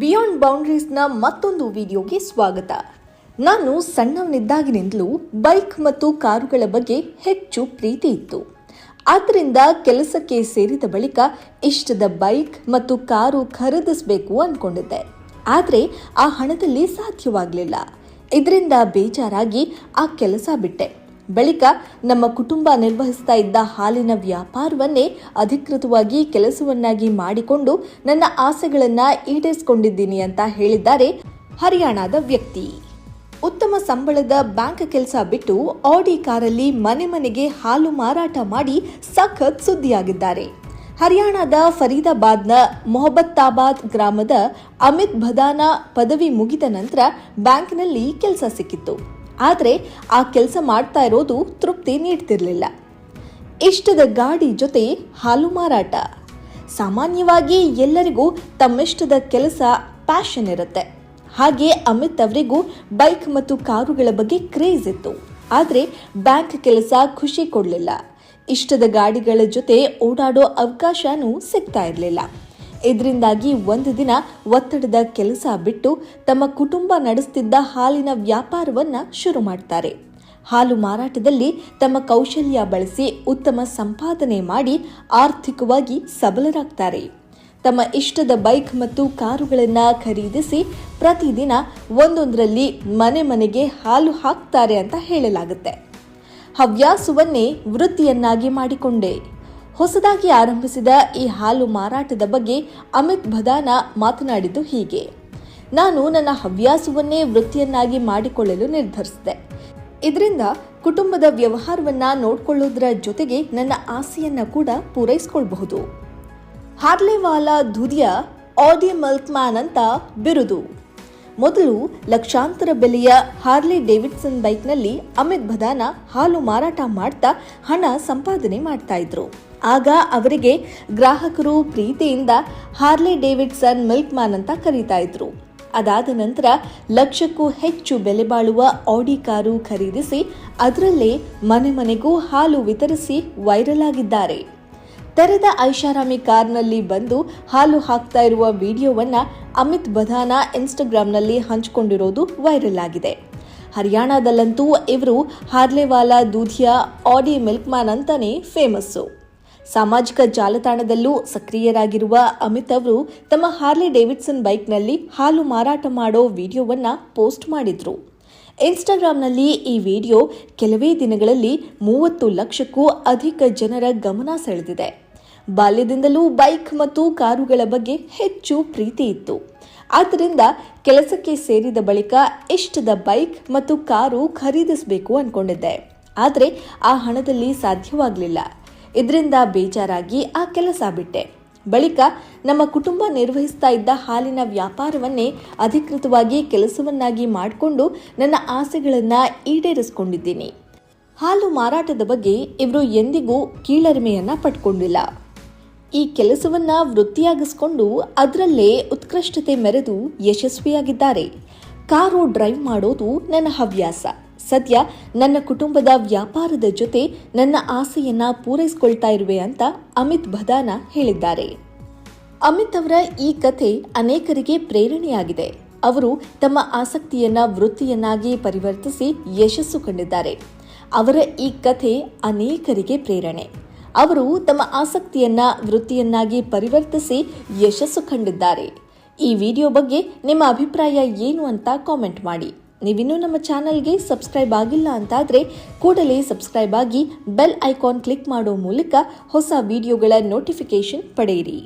Beyond ಬೌಂಡ್ರೀಸ್ನ ಮತ್ತೊಂದು ವಿಡಿಯೋಗೆ ಸ್ವಾಗತ. ನಾನು ಸಣ್ಣವನಿದ್ದಾಗಿನಿಂದಲೂ ಬೈಕ್ ಮತ್ತು ಕಾರುಗಳ ಬಗ್ಗೆ ಹೆಚ್ಚು ಪ್ರೀತಿ ಇತ್ತು. ಆದ್ದರಿಂದ ಕೆಲಸಕ್ಕೆ ಸೇರಿದ ಬಳಿಕ ಇಷ್ಟದ ಬೈಕ್ ಮತ್ತು ಕಾರು ಖರೀದಿಸಬೇಕು ಅಂದ್ಕೊಂಡಿದ್ದೆ ಆದರೆ ಆ ಹಣದಲ್ಲಿ ಸಾಧ್ಯವಾಗಲಿಲ್ಲ. ಇದರಿಂದ ಬೇಜಾರಾಗಿ ಆ ಕೆಲಸ ಬಿಟ್ಟೆ. ಬಳಿಕ ನಮ್ಮ ಕುಟುಂಬ ನಿರ್ವಹಿಸ್ತಾ ಇದ್ದ ಹಾಲಿನ ವ್ಯಾಪಾರವನ್ನೇ ಅಧಿಕೃತವಾಗಿ ಕೆಲಸವನ್ನಾಗಿ ಮಾಡಿಕೊಂಡು ನನ್ನ ಆಸೆಗಳನ್ನ ಈಡೇರಿಸಿಕೊಂಡಿದ್ದೀನಿ ಅಂತ ಹೇಳಿದ್ದಾರೆ ಹರಿಯಾಣದ ವ್ಯಕ್ತಿ. ಉತ್ತಮ ಸಂಬಳದ ಬ್ಯಾಂಕ್ ಕೆಲಸ ಬಿಟ್ಟು ಆಡಿ ಕಾರಲ್ಲಿ ಮನೆ ಮನೆಗೆ ಹಾಲು ಮಾರಾಟ ಮಾಡಿ ಸಖತ್ ಸುದ್ದಿಯಾಗಿದ್ದಾರೆ. ಹರಿಯಾಣದ ಫರೀದಾಬಾದ್ನ ಮೊಹಬ್ಬತ್ತಾಬಾದ್ ಗ್ರಾಮದ ಅಮಿತ್ ಭದಾನ ಪದವಿ ಮುಗಿದ ನಂತರ ಬ್ಯಾಂಕ್ನಲ್ಲಿ ಕೆಲಸ ಸಿಕ್ಕಿತ್ತು. ಆದರೆ ಆ ಕೆಲಸ ಮಾಡ್ತಾ ಇರೋದು ತೃಪ್ತಿ ನೀಡ್ತಿರಲಿಲ್ಲ. ಇಷ್ಟದ ಗಾಡಿ ಜೊತೆ ಹಾಲು ಮಾರಾಟ. ಸಾಮಾನ್ಯವಾಗಿ ಎಲ್ಲರಿಗೂ ತಮ್ಮಿಷ್ಟದ ಕೆಲಸ ಪ್ಯಾಷನ್ ಇರುತ್ತೆ. ಹಾಗೆ ಅಮಿತ್ ಅವರಿಗೂ ಬೈಕ್ ಮತ್ತು ಕಾರುಗಳ ಬಗ್ಗೆ ಕ್ರೇಜ್ ಇತ್ತು. ಆದರೆ ಬ್ಯಾಂಕ್ ಕೆಲಸ ಖುಷಿ ಕೊಡಲಿಲ್ಲ. ಇಷ್ಟದ ಗಾಡಿಗಳ ಜೊತೆ ಓಡಾಡೋ ಅವಕಾಶನೂ ಸಿಗ್ತಾ ಇರಲಿಲ್ಲ. ಇದರಿಂದಾಗಿ ಒಂದು ದಿನ ಒತ್ತಡದ ಕೆಲಸ ಬಿಟ್ಟು ತಮ್ಮ ಕುಟುಂಬ ನಡೆಸ್ತಿದ್ದ ಹಾಲಿನ ವ್ಯಾಪಾರವನ್ನು ಶುರು ಮಾಡ್ತಾರೆ. ಹಾಲು ಮಾರಾಟದಲ್ಲಿ ತಮ್ಮ ಕೌಶಲ್ಯ ಬಳಸಿ ಉತ್ತಮ ಸಂಪಾದನೆ ಮಾಡಿ ಆರ್ಥಿಕವಾಗಿ ಸಬಲರಾಗ್ತಾರೆ. ತಮ್ಮ ಇಷ್ಟದ ಬೈಕ್ ಮತ್ತು ಕಾರುಗಳನ್ನು ಖರೀದಿಸಿ ಪ್ರತಿದಿನ ಒಂದೊಂದರಲ್ಲಿ ಮನೆ ಮನೆಗೆ ಹಾಲು ಹಾಕ್ತಾರೆ ಅಂತ ಹೇಳಲಾಗುತ್ತೆ. ಹವ್ಯಾಸವನ್ನೇ ವೃತ್ತಿಯನ್ನಾಗಿ ಮಾಡಿಕೊಂಡೆ. ಹೊಸದಾಗಿ ಆರಂಭಿಸಿದ ಈ ಹಾಲು ಮಾರಾಟದ ಬಗ್ಗೆ ಅಮಿತ್ ಭದಾನ ಮಾತನಾಡಿದ್ದು ಹೀಗೆ. ನಾನು ನನ್ನ ಹವ್ಯಾಸವನ್ನೇ ವೃತ್ತಿಯನ್ನಾಗಿ ಮಾಡಿಕೊಳ್ಳಲು ನಿರ್ಧರಿಸಿದೆ. ಇದರಿಂದ ಕುಟುಂಬದ ವ್ಯವಹಾರವನ್ನ ನೋಡಿಕೊಳ್ಳೋದ್ರ ಜೊತೆಗೆ ನನ್ನ ಆಸೆಯನ್ನ ಕೂಡ ಪೂರೈಸಿಕೊಳ್ಬಹುದು. ಹಾರ್ಲೆವಾಲಾ ದುದಿಯ ಆಡಿ ಮಿಲ್ಕ್ಮ್ಯಾನ್ ಅಂತ ಬಿರುದು. ಮೊದಲು ಲಕ್ಷಾಂತರ ಬೆಲೆಯ ಹಾರ್ಲಿ ಡೇವಿಡ್ಸನ್ ಬೈಕ್ನಲ್ಲಿ ಅಮಿತ್ ಭದಾನ ಹಾಲು ಮಾರಾಟ ಮಾಡ್ತಾ ಹಣ ಸಂಪಾದನೆ ಮಾಡ್ತಾ ಇದ್ರು. ಆಗ ಅವರಿಗೆ ಗ್ರಾಹಕರು ಪ್ರೀತಿಯಿಂದ ಹಾರ್ಲಿ ಡೇವಿಡ್ಸನ್ ಮಿಲ್ಕ್ ಮ್ಯಾನ್ ಅಂತ ಕರೀತಾ ಇದ್ರು. ಅದಾದ ನಂತರ ಲಕ್ಷಕ್ಕೂ ಹೆಚ್ಚು ಬೆಲೆ ಬಾಳುವ ಆಡಿ ಕಾರು ಖರೀದಿಸಿ ಅದರಲ್ಲೇ ಮನೆ ಮನೆಗೂ ಹಾಲು ವಿತರಿಸಿ ವೈರಲ್ ಆಗಿದ್ದಾರೆ. ತೆರೆದ ಐಷಾರಾಮಿ ಕಾರ್ನಲ್ಲಿ ಬಂದು ಹಾಲು ಹಾಕ್ತಾ ಇರುವ ವಿಡಿಯೋವನ್ನ ಅಮಿತ್ ಬಧಾನ ಇನ್ಸ್ಟಾಗ್ರಾಂನಲ್ಲಿ ಹಂಚಿಕೊಂಡಿರೋದು ವೈರಲ್ ಆಗಿದೆ. ಹರಿಯಾಣದಲ್ಲಂತೂ ಇವರು ಹಾರ್ಲೆವಾಲಾ ದೂಧಿಯಾ ಆಡಿ ಮಿಲ್ಕ್ ಮ್ಯಾನ್ ಅಂತಾನೆ ಫೇಮಸ್ಸು. ಸಾಮಾಜಿಕ ಜಾಲತಾಣದಲ್ಲೂ ಸಕ್ರಿಯರಾಗಿರುವ ಅಮಿತ್ ಅವರು ತಮ್ಮ ಹಾರ್ಲಿ ಡೇವಿಡ್ಸನ್ ಬೈಕ್ನಲ್ಲಿ ಹಾಲು ಮಾರಾಟ ಮಾಡೋ ವಿಡಿಯೋವನ್ನು ಪೋಸ್ಟ್ ಮಾಡಿದ್ರು. ಇನ್ಸ್ಟಾಗ್ರಾಂನಲ್ಲಿ ಈ ವಿಡಿಯೋ ಕೆಲವೇ ದಿನಗಳಲ್ಲಿ ಮೂವತ್ತು ಲಕ್ಷಕ್ಕೂ ಅಧಿಕ ಜನರ ಗಮನ ಸೆಳೆದಿದೆ. ಬಾಲ್ಯದಿಂದಲೂ ಬೈಕ್ ಮತ್ತು ಕಾರುಗಳ ಬಗ್ಗೆ ಹೆಚ್ಚು ಪ್ರೀತಿ ಇತ್ತು. ಆದ್ದರಿಂದ ಕೆಲಸಕ್ಕೆ ಸೇರಿದ ಬಳಿಕ ಇಷ್ಟದ ಬೈಕ್ ಮತ್ತು ಕಾರು ಖರೀದಿಸಬೇಕು ಅನ್ಕೊಂಡಿದ್ದೆ. ಆದರೆ ಆ ಹಣದಲ್ಲಿ ಸಾಧ್ಯವಾಗಲಿಲ್ಲ. ಇದರಿಂದ ಬೇಜಾರಾಗಿ ಆ ಕೆಲಸ ಬಿಟ್ಟೆ. ಬಳಿಕ ನಮ್ಮ ಕುಟುಂಬ ನಿರ್ವಹಿಸ್ತಾ ಇದ್ದ ಹಾಲಿನ ವ್ಯಾಪಾರವನ್ನೇ ಅಧಿಕೃತವಾಗಿ ಕೆಲಸವನ್ನಾಗಿ ಮಾಡಿಕೊಂಡು ನನ್ನ ಆಸೆಗಳನ್ನು ಈಡೇರಿಸಿಕೊಂಡಿದ್ದೀನಿ. ಹಾಲು ಮಾರಾಟದ ಬಗ್ಗೆ ಇವರು ಎಂದಿಗೂ ಕೀಳರಿಮೆಯನ್ನು ಪಟ್ಕೊಂಡಿಲ್ಲ ಈ ಕೆಲಸವನ್ನ ವೃತ್ತಿಯಾಗಿಸ್ಕೊಂಡು ಅದರಲ್ಲೇ ಉತ್ಕೃಷ್ಟತೆ ಮೆರೆದು ಯಶಸ್ವಿಯಾಗಿದ್ದಾರೆ. ಕಾರು ಡ್ರೈವ್ ಮಾಡೋದು ನನ್ನ ಹವ್ಯಾಸ. ಸದ್ಯ ನನ್ನ ಕುಟುಂಬದ ವ್ಯಾಪಾರದ ಜೊತೆ ನನ್ನ ಆಸೆಯನ್ನ ಪೂರೈಸಿಕೊಳ್ತಾ ಇರುವೆ ಅಂತ ಅಮಿತ್ ಭದಾನ ಹೇಳಿದ್ದಾರೆ. ಅಮಿತ್ ಅವರ ಈ ಕಥೆ ಅನೇಕರಿಗೆ ಪ್ರೇರಣೆಯಾಗಿದೆ. ಅವರು ತಮ್ಮ ಆಸಕ್ತಿಯನ್ನ, ವೃತ್ತಿಯನ್ನಾಗಿ ಪರಿವರ್ತಿಸಿ ಯಶಸ್ಸು ಕಂಡಿದ್ದಾರೆ. ಅವರ ಈ ಕಥೆ ಅನೇಕರಿಗೆ ಪ್ರೇರಣೆ. ಅವರು ತಮ್ಮ ಆಸಕ್ತಿಯನ್ನ, ವೃತ್ತಿಯನ್ನಾಗಿ ಪರಿವರ್ತಿಸಿ ಯಶಸ್ಸು ಕಂಡಿದ್ದಾರೆ. ಈ ವಿಡಿಯೋ ಬಗ್ಗೆ ನಿಮ್ಮ ಅಭಿಪ್ರಾಯ ಏನು ಅಂತ ಕಾಮೆಂಟ್ ಮಾಡಿ. ನೀವಿನ್ನೂ ನಮ್ಮ ಚಾನಲ್ಗೆ ಸಬ್ಸ್ಕ್ರೈಬ್ ಆಗಿಲ್ಲ ಅಂತಾದರೆ ಕೂಡಲೇ ಸಬ್ಸ್ಕ್ರೈಬ್ ಆಗಿ ಬೆಲ್ ಐಕಾನ್ ಕ್ಲಿಕ್ ಮಾಡೋ ಮೂಲಕ ಹೊಸ ವಿಡಿಯೋಗಳ ನೋಟಿಫಿಕೇಷನ್ ಪಡೆಯಿರಿ.